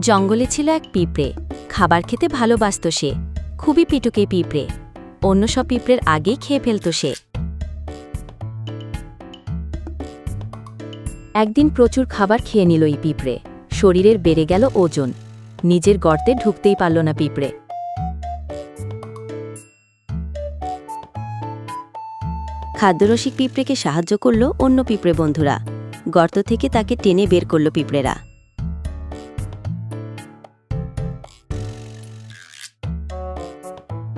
জঙ্গলে ছিল এক পিঁপড়ে। খাবার খেতে ভালোবাসত সে। খুবই পিটুকে পিঁপড়ে। অন্য সব পিঁপড়ের আগেই খেয়ে ফেলত সে। একদিন প্রচুর খাবার খেয়ে নিল এই পিঁপড়ে। শরীরের বেড়ে গেল ওজন। নিজের গর্তে ঢুকতেই পারল না পিঁপড়ে। খাদ্যরসিক পিঁপড়েকে সাহায্য করল অন্য পিঁপড়ে বন্ধুরা। গর্ত থেকে তাকে টেনে বের করল পিঁপড়েরা।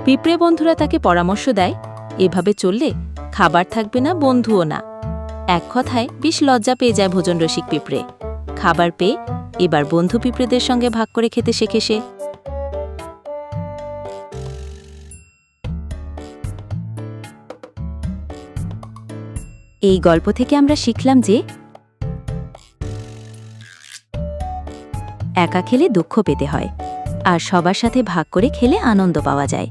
পিঁপড়ে বন্ধুরা তাকে পরামর্শ দেয়, এভাবে চললে খাবার থাকবে না, বন্ধুও না। এক কথায় বেশ লজ্জা পেয়ে যায় ভোজন রসিক পিঁপড়ে। খাবার পেয়ে এবার বন্ধু পিঁপড়েদের সঙ্গে ভাগ করে খেতে শেখে সে। এই গল্প থেকে আমরা শিখলাম যে একা খেলে দুঃখ পেতে হয়, আর সবার সাথে ভাগ করে খেলে আনন্দ পাওয়া যায়।